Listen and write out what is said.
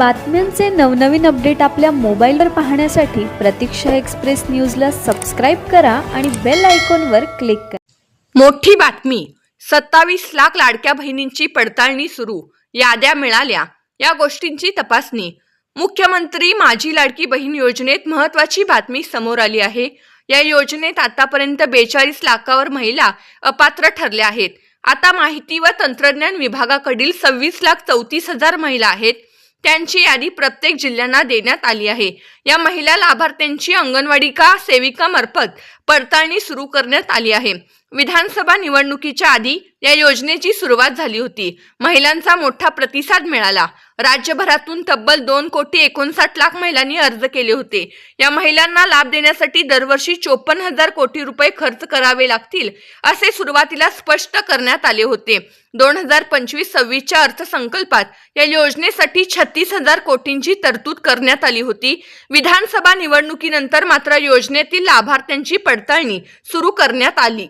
बातम्यांचे नवनवीन अपडेट आपल्या मोबाईलवर पाहण्यासाठी प्रतीक्षा एक्सप्रेस न्यूजला सबस्क्राईब करा आणि बेल आयकॉनवर क्लिक करा. मोठी बातमी. सत्तावीस लाख लाडक्या बहिणींची पडताळणी सुरू. याद्या मिळाल्या. या गोष्टींची तपासणी. मुख्यमंत्री माझी लाडकी बहीण योजनेत महत्वाची बातमी समोर आली आहे. या योजनेत आतापर्यंत बेचाळीस लाखावर महिला अपात्र ठरल्या आहेत. आता माहिती व तंत्रज्ञान विभागाकडील सव्वीस लाख चौतीस हजार महिला आहेत. त्यांची यादी प्रत्येक जिल्ह्यांना देण्यात आली आहे. या महिला लाभार्थ्यांची अंगणवाडी का सेविका मार्फत पडताळणी सुरू करण्यात आली आहे. विधानसभा निवडणुकीच्या आधी या योजनेची सुरुवात झाली होती. महिलांचा मोठा प्रतिसाद मिळाला. राज्यभरातून तब्बल दोन कोटी एकोणसाठ लाख महिलांनी अर्ज केले होते. या महिलांना लाभ देण्यासाठी दरवर्षी चोपन्न हजार कोटी रुपये खर्च करावे लागतील असे सुरुवातीला स्पष्ट करण्यात आले होते. दोन हजार पंचवीस सव्वीसच्या अर्थसंकल्पात या योजनेसाठी छत्तीस हजार कोटींची तरतूद करण्यात आली होती. विधानसभा निवडणुकीनंतर मात्र योजनेतील लाभार्थ्यांची पड पडताळणी सुरू करण्यात आली.